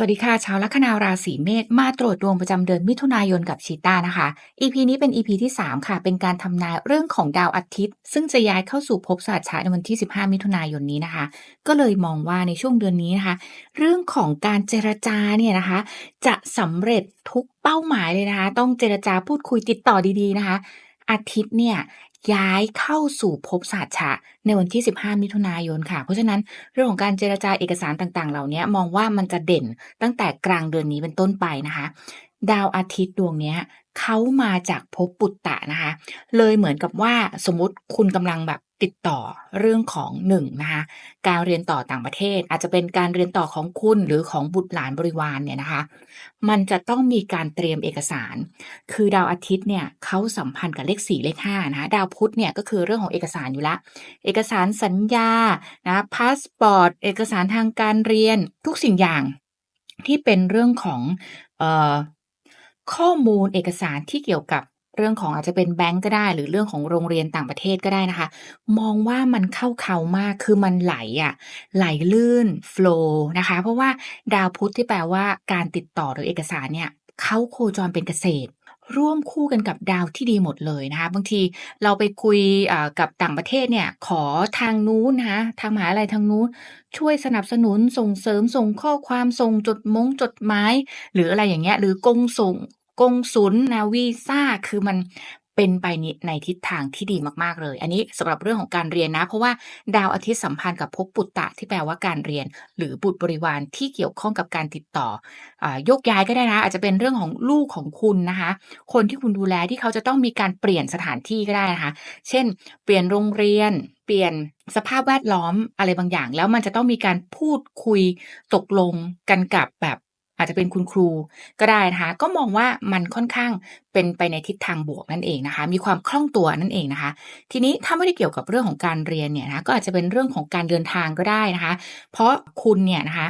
สวัสดีค่ะชาวลัคนาราศีเมษมาตรวจดวงประจำเดือนมิถุนายนกับชีตานะคะ EP นี้เป็น EP ที่ 3 ค่ะ เป็นการทำนายเรื่องของดาวอาทิตย์ ซึ่งจะย้ายเข้าสู่ภพศาสตร์ชาในวันที่ 15 มิถุนายนนี้นะคะ ก็เลยมองว่าในช่วงเดือนนี้นะคะ เรื่องของการเจรจาเนี่ยนะคะ จะสำเร็จทุกเป้าหมายเลยนะคะ ต้องเจรจาพูดคุยติดต่อดีๆนะคะอาทิตย์เนี่ย ย้ายเข้าสู่ภพศาสตร์ชะในวันที่ 15 มิถุนายนค่ะ เพราะฉะนั้นเรื่องของการเจรจาเอกสารต่างๆ เหล่านี้มองว่ามันจะเด่นตั้งแต่กลางเดือนนี้เป็นต้นไปนะคะ ดาวอาทิตย์ดวงเนี้ยเขามาจากภพปุตตะนะคะ เลยเหมือนกับว่าสมมติคุณกำลังแบบติดต่อเรื่องของหนึ่งนะคะการเรียนต่อต่างประเทศ อาจจะเป็นการเรียนต่อของคุณหรือของบุตรหลานบริวารเนี่ยนะคะ มันจะต้องมีการเตรียมเอกสาร คือดาวอาทิตย์เนี่ยเขาสัมพันธ์กับเลขสี่เลขห้านะคะดาวพุธเนี่ยก็คือเรื่องของเอกสารอยู่ละ เอกสารสัญญานะพาสปอร์ตเอกสารทางการเรียนทุกสิ่งอย่างที่เป็นเรื่องของเอ่อ ข้อมูลเอกสารที่เกี่ยวกับเรื่องของอาจจะเป็นแบงก์ก็ได้ หรือเรื่องของโรงเรียนต่างประเทศก็ได้นะคะ มองว่ามันเข้าเขามากคือมันไหลอะไหลลื่นโฟล์นะคะ เพราะว่าดาวพุธที่แปลว่าการติดต่อหรือเอกสารเนี่ยเขาโคจรเป็นเกษตร ร่วมคู่กันกับดาวที่ดีหมดเลยนะคะบางทีเราไปคุยกับต่างประเทศเนี่ยขอทางนู้นนะคะทางมหาลัยทางนู้นช่วยสนับสนุนส่งเสริมส่งข้อความส่งจดมงจดหมายหรืออะไรอย่างเงี้ยหรือกงส่ง กงสุลนะวีซ่าคือมันเป็นไปในทิศทางที่ดีมาก ๆ เลย อันนี้สำหรับเรื่องของการเรียนนะ เพราะว่าดาวอาทิตย์สัมพันธ์กับภพปุตตะที่แปลว่าการเรียน หรือบุตรบริวารที่เกี่ยวข้องกับการติดต่ออยกย้ายก็ได้นะ อาจจะเป็นเรื่องของลูกของคุณนะคะ คนที่คุณดูแลที่เขาจะต้องมีการเปลี่ยนสถานที่ก็ได้นะคะ เช่น เปลี่ยนโรงเรียน เปลี่ยนสภาพแวดล้อมอะไรบางอย่าง แล้วมันจะต้องมีการพูดคุยตกลงกันกับแบบ อาจจะเป็นคุณครูก็ได้นะคะก็มองว่ามันค่อนข้างเป็นไปในทิศทางบวกนั่นเองนะคะ มีความคล่องตัวนั่นเองนะคะ ทีนี้ถ้าไม่ได้เกี่ยวกับเรื่องของการเรียนเนี่ยนะก็อาจจะเป็นเรื่องของการเดินทางก็ได้นะคะ เพราะคุณเนี่ยนะคะ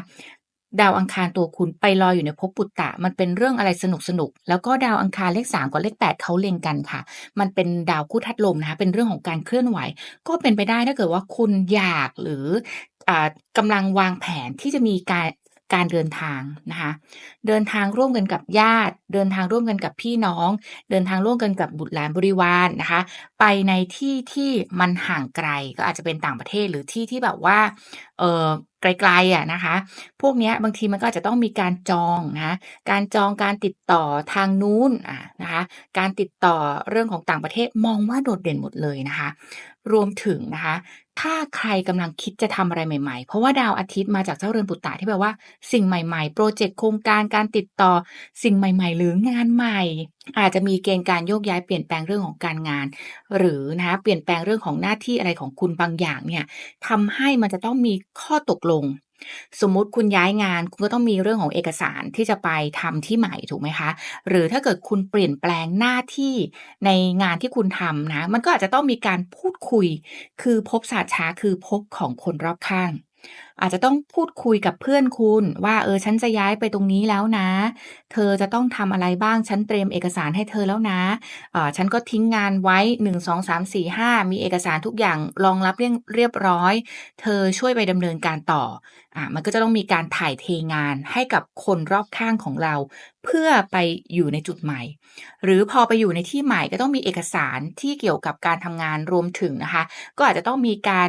ดาวอังคารตัวคุณไปลอยอยู่ในภพปุตตะ มันเป็นเรื่องอะไรสนุกสนุก แล้วก็ดาวอังคารเลขสามกับเลขแปดเขาเล็งกันค่ะ มันเป็นดาวคู่ทัดลมนะคะ เป็นเรื่องของการเคลื่อนไหว ก็เป็นไปได้ถ้าเกิดว่าคุณอยากหรืออกำลังวางแผนที่จะมีการ การเดินทางนะคะเดินทางร่วมกันกับญาติ เดินทางร่วมกันกับพี่น้อง เดินทางร่วมกันกับบุตรหลานบริวารนนะคะ ไปในที่ที่มันห่างไกลก็อาจจะเป็นต่างประเทศหรือที่ที่แบบว่าเออไกลๆอะนะคะ พวกนี้บางทีมันก็จะต้องมีการจองนะการจองการติดต่อทางนู้นอะนะคะการติดต่อเรื่องของต่างประเทศมองว่าโดดเด่นหมดเลยนะคะ รวมถึงนะคะ ถ้าใครกำลังคิดจะทำอะไรใหม่ๆ เพราะว่าดาวอาทิตย์มาจากเจ้าเรือนปุตตะที่แปลว่าสิ่งใหม่ๆ โปรเจกต์โครงการการติดต่อสิ่งใหม่ ๆ หรืองานใหม่ อาจจะมีเกณฑ์การโยกย้ายเปลี่ยนแปลงเรื่องของการงาน หรือนะคะเปลี่ยนแปลงเรื่องของหน้าที่อะไรของคุณบางอย่างเนี่ยทำให้มันจะต้องมีข้อตกลง สมมุติคุณย้ายงาน คุณก็ต้องมีเรื่องของเอกสารที่จะไปทำที่ใหม่ถูกไหมคะ หรือถ้าเกิดคุณเปลี่ยนแปลงหน้าที่ในงานที่คุณทำนะมันก็อาจจะต้องมีการพูดคุย คือพบศาสตร์ช้าคือพบของคนรอบข้าง อาจจะต้องพูดคุยกับเพื่อนคุณว่าเออฉันจะย้ายไปตรงนี้แล้วนะ เธอจะต้องทำอะไรบ้างฉันเตรียมเอกสารให้เธอแล้วนะอ่าฉันก็ทิ้งงานไว้หนึ่งสองสามสี่ห้ามีเอกสารทุกอย่างรองรับเรียเรียบร้อย เธอช่วยไปดำเนินการต่ออ่ามันก็จะต้องมีการถ่ายเทงานให้กับคนรอบข้างของเรา เพื่อไปอยู่ในจุดใหม่ หรือพอไปอยู่ในที่ใหม่ก็ต้องมีเอกสารที่เกี่ยวกับการทำงานรวมถึงนะคะ ก็อาจจะต้องมีการ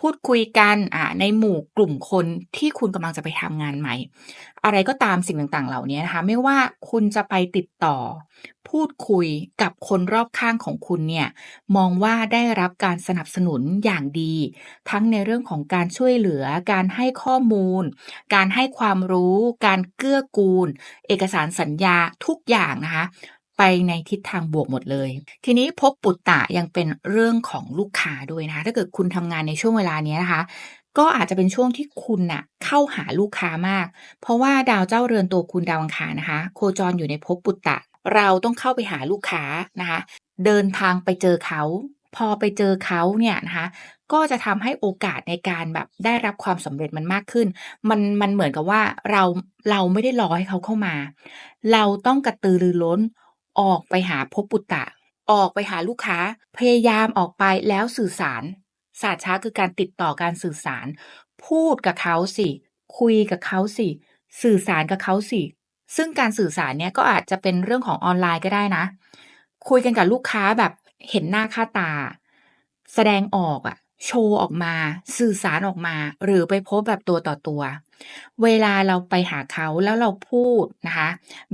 พูดคุยกันในหมู่กลุ่มคนที่คุณกำลังจะไปทำงานใหม่ อะไรก็ตามสิ่งต่างๆ เหล่านี้นะคะ ไม่ว่าคุณจะไปติดต่อ พูดคุยกับคนรอบข้างของคุณเนี่ย มองว่าได้รับการสนับสนุนอย่างดี ทั้งในเรื่องของการช่วยเหลือ การให้ข้อมูล การให้ความรู้ การเกื้อกูล เอกสารสัญญาทุกอย่างนะคะไปในทิศทางบวกหมดเลย ทีนี้พบปุตตะยังเป็นเรื่องของลูกค้าด้วยนะคะถ้าเกิดคุณทำงานในช่วงเวลานี้นะคะ ก็อาจจะเป็นช่วงที่คุณน่ะเข้าหาลูกค้ามาก เพราะว่าดาวเจ้าเรือนตัวคุณดาวอังคารนะคะ โคจรอยู่ในภพปุตตะ เราต้องเข้าไปหาลูกค้านะคะ เดินทางไปเจอเขา พอไปเจอเขาเนี่ยนะคะก็จะทำให้โอกาสในการแบบได้รับความสำเร็จมันมากขึ้น มันมันเหมือนกับว่าเราเราไม่ได้รอให้เขาเข้ามา เราต้องกระตือรือร้นออกไปหาภพปุตตะ ออกไปหาลูกค้า พยายามออกไปแล้วสื่อสาร ศาสตร์ช้าคือการติดต่อการสื่อสาร พูดกับเขาสิ คุยกับเขาสิ สื่อสารกับเขาสิ ซึ่งการสื่อสารเนี่ยก็อาจจะเป็นเรื่องของออนไลน์ก็ได้นะ คุยกันกับลูกค้าแบบเห็นหน้าค่าตา แสดงออกอะ โชว์ออกมา สื่อสารออกมา หรือไปพบแบบตัวต่อตัว เวลาเราไปหาเขาแล้วเราพูดนะคะ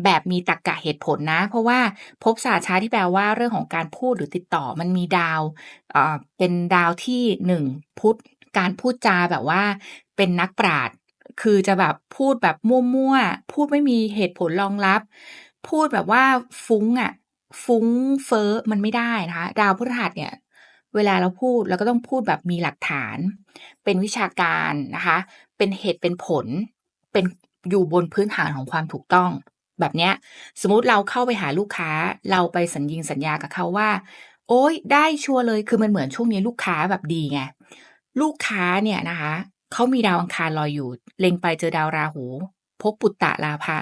แบบมีตรรกะเหตุผลนะ เพราะว่าภพศาสตร์ช้าที่แปลว่าเรื่องของการพูดหรือติดต่อมันมีดาวเอ่อเป็นดาวที่หนึ่งพุทธการพูดจาแบบว่าเป็นนักปราชญ์คือจะแบบพูดแบบมั่วๆพูดไม่มีเหตุผลรองรับ พูดแบบว่าฟุ้งอะฟุ้งเฟ้อมันไม่ได้นะคะ ดาวพฤหัสเนี่ย เวลาเราพูดเราก็ต้องพูดแบบมีหลักฐาน เป็นวิชาการนะคะ เป็นเหตุเป็นผล เป็นอยู่บนพื้นฐานของความถูกต้องแบบเนี้ยสมมุติเราเข้าไปหาลูกค้าเราไปสัญญิงสัญญากับเขาว่า โอ๊ยได้ชัวร์เลยคือมันเหมือนช่วงนี้ลูกค้าแบบดีไงลูกค้าเนี่ยนะคะเขามีดาวอังคารลอยอยู่ เล็งไปเจอดาวราหูพบปุตตะลาภะ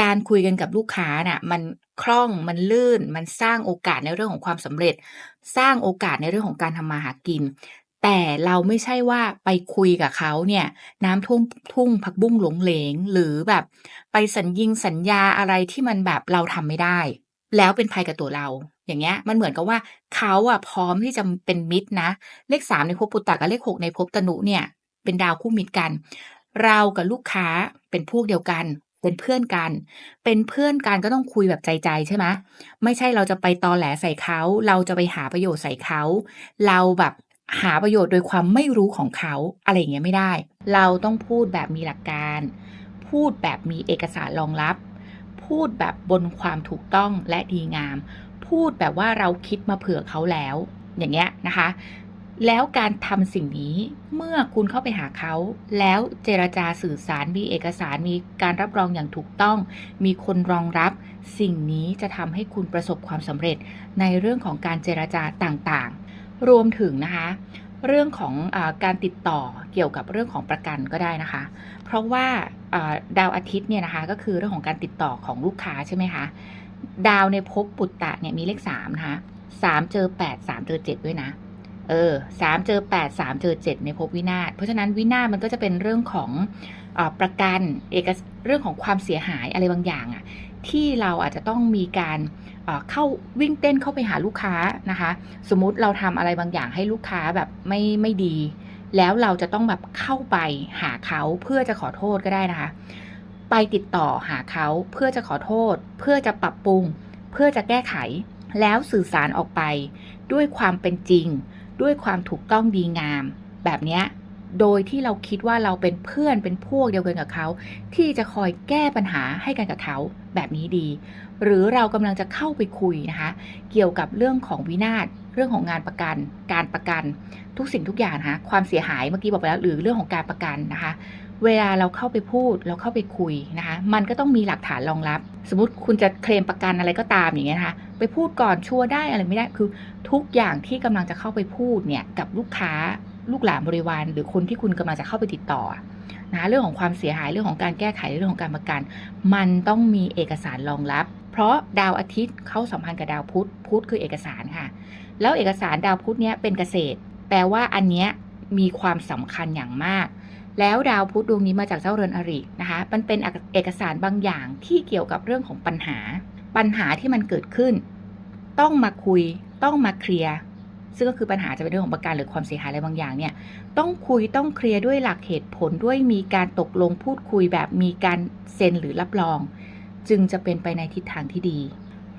การคุยกันกับลูกค้าน่ะมัน คล่องมันลื่น มันสร้างโอกาสในเรื่องของความสำเร็จ สร้างโอกาสในเรื่องของการทำมาหากิน แต่เราไม่ใช่ว่าไปคุยกับเขาเนี่ยน้ำท่วมทุ่งผักบุ้งหลงเหลง หรือแบบไปสัญญิงสัญญาอะไรที่มันแบบเราทำไม่ได้ แล้วเป็นภัยกับตัวเรา อย่างเงี้ยมันเหมือนกับว่าเขาอะพร้อมที่จะเป็นมิตรนะ เลข3ในภพปุตตะกับเลข6ในภพตนุเนี่ยเป็นดาวคู่มิตรกัน เรากับลูกค้าเป็นพวกเดียวกัน เป็นเพื่อนกัน เป็นเพื่อนกันก็ต้องคุยแบบใจๆใช่ไหมไม่ใช่เราจะไปตอแหลใส่เขา เราจะไปหาประโยชน์ใส่เขา เราแบบหาประโยชน์โดยความไม่รู้ของเขาอะไรอย่างเงี้ยไม่ได้ เราต้องพูดแบบมีหลักการ พูดแบบมีเอกสารรองรับ พูดแบบบนความถูกต้องและดีงาม พูดแบบว่าเราคิดมาเผื่อเขาแล้ว อย่างเงี้ยนะคะ แล้วการทำสิ่งนี้เมื่อคุณเข้าไปหาเขา แล้วเจรจาสื่อสารมีเอกสารมีการรับรองอย่างถูกต้อง มีคนรองรับ สิ่งนี้จะทำให้คุณประสบความสำเร็จในเรื่องของการเจรจาต่างๆ รวมถึงนะคะ เรื่องของอการติดต่อเกี่ยวกับเรื่องของประกันก็ได้นะคะ เพราะว่าอ่าดาวอาทิตย์เนี่ยนะคะก็คือเรื่องของการติดต่อของลูกค้าใช่ไหมคะดาวในภพปุตตะเนี่ยมีเลขสามนะคะสามเจอแปดสามเจอเจ็ดด้วยนะ เออสามเจอแปดสามเจอเจ็ดในภพวินาศเพราะฉะนั้นวินาศมันก็จะเป็นเรื่องของอประกันเอกเรื่องของความเสียหายอะไรบางอย่างอะที่เราอาจจะต้องมีการเอ่อเข้าวิ่งเต้นเข้าไปหาลูกค้านะคะ สมมุติเราทำอะไรบางอย่างให้ลูกค้าแบบไม่ไม่ดี แล้วเราจะต้องแบบเข้าไปหาเขาเพื่อจะขอโทษก็ได้นะคะ ไปติดต่อหาเขาเพื่อจะขอโทษ เพื่อจะปรับปรุง เพื่อจะแก้ไข แล้วสื่อสารออกไปด้วยความเป็นจริง ด้วยความถูกต้องดีงาม แบบนี้โดยที่เราคิดว่าเราเป็นเพื่อนเป็นพวกเดียวกันกับเขา ที่จะคอยแก้ปัญหาให้กันกับเขาแบบนี้ดี หรือเรากำลังจะเข้าไปคุยนะคะ เกี่ยวกับเรื่องของวินาศเรื่องของงานประกัน การประกัน ทุกสิ่งทุกอย่างนะคะความเสียหายเมื่อกี้บอกไปแล้วหรือเรื่องของการประกันนะคะ เวลาเราเข้าไปพูดเราเข้าไปคุยนะคะ มันก็ต้องมีหลักฐานรองรับ สมมติคุณจะเคลมประกันอะไรก็ตามอย่างเงี้ยนะคะ ไปพูดก่อนชัวร์ได้อะไรไม่ได้คือทุกอย่างที่กำลังจะเข้าไปพูดเนี่ยกับลูกค้าลูกหลานบริวารหรือคนที่คุณกำลังจะเข้าไปติดต่อนะเรื่องของความเสียหายเรื่องของการแก้ไขเรื่องของการประกัน มันต้องมีเอกสารรองรับ เพราะดาวอาทิตย์เข้าสัมพันธ์กับดาวพุธพุธคือเอกสารค่ะ แล้วเอกสารดาวพุธเนี้ยเป็นเกษตร แปลว่าอันเนี้ยมีความสำคัญอย่างมาก แล้วดาวพุธดวงนี้มาจากเจ้าเรือนอรินะคะ มันเป็นเอกสารบางอย่างที่เกี่ยวกับเรื่องของปัญหา ปัญหาที่มันเกิดขึ้น ต้องมาคุย ต้องมาเคลียร์ ซึ่งก็คือปัญหาจะเป็นเรื่องของประกันหรือความเสียหายอะไรบางอย่างเนี่ย ต้องคุย ต้องเคลียร์ด้วยหลักเหตุผล ด้วยมีการตกลงพูดคุยแบบมีการเซ็นหรือรับรอง จึงจะเป็นไปในทิศทางที่ดี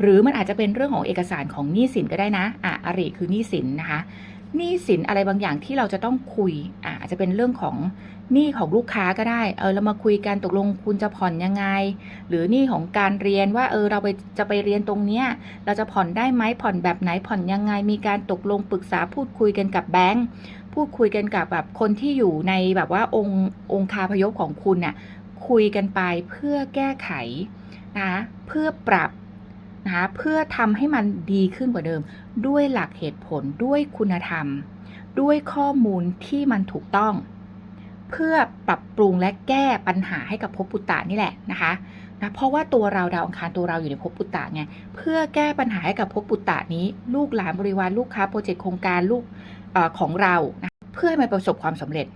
หรือมันอาจจะเป็นเรื่องของเอกสารของหนี้สินก็ได้นะ อะอริคือหนี้สินนะคะ หนี้สินอะไรบางอย่างที่เราจะต้องคุยอะอาจจะเป็นเรื่องของหนี้ของลูกค้าก็ได้ เออเรามาคุยกันตกลงคุณจะผ่อนยังไง หรือหนี้ของการเรียนว่าเออเราไปจะไปเรียนตรงเนี้ยเราจะผ่อนได้ไหมผ่อนแบบไหนผ่อนยังไง มีการตกลงปรึกษาพูดคุยกันกับแบงก์พูดคุยกันกับแบบคนที่อยู่ในแบบว่าองค์องค์คาพยพของคุณน่ะคุยกันไปเพื่อแก้ไขนะเพื่อปรับ นะคะเพื่อทำให้มันดีขึ้นกว่าเดิม ด้วยหลักเหตุผลด้วยคุณธรรม ด้วยข้อมูลที่มันถูกต้อง เพื่อปรับปรุงและแก้ปัญหาให้กับภพปุตตะนี่แหละนะคะนะเพราะว่าตัวเราดาวอังคารตัวเราอยู่ในภพปุตตะไงเพื่อแก้ปัญหาให้กับภพปุตตะนี้ ลูกหลานบริวารลูกค้าโปรเจกต์โครงการลูกอของเรานะเพื่อให้มันประสบความสำเร็จ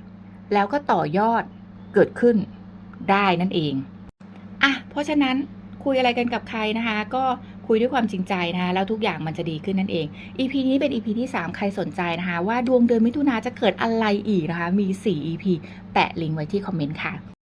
แล้วก็ต่อยอดเกิดขึ้นได้นั่นเองอะเพราะฉะนั้น คุยอะไรกันกับใครนะคะ ก็คุยด้วยความจริงใจนะคะแล้วทุกอย่างมันจะดีขึ้นนั่นเอง EP นี้เป็น EP ที่ 3 ใครสนใจนะคะ ว่าดวงเดือนมิถุนาจะเกิดอะไรอีกนะคะ มี 4 EP แปะลิงก์ไว้ที่คอมเมนต์ค่ะ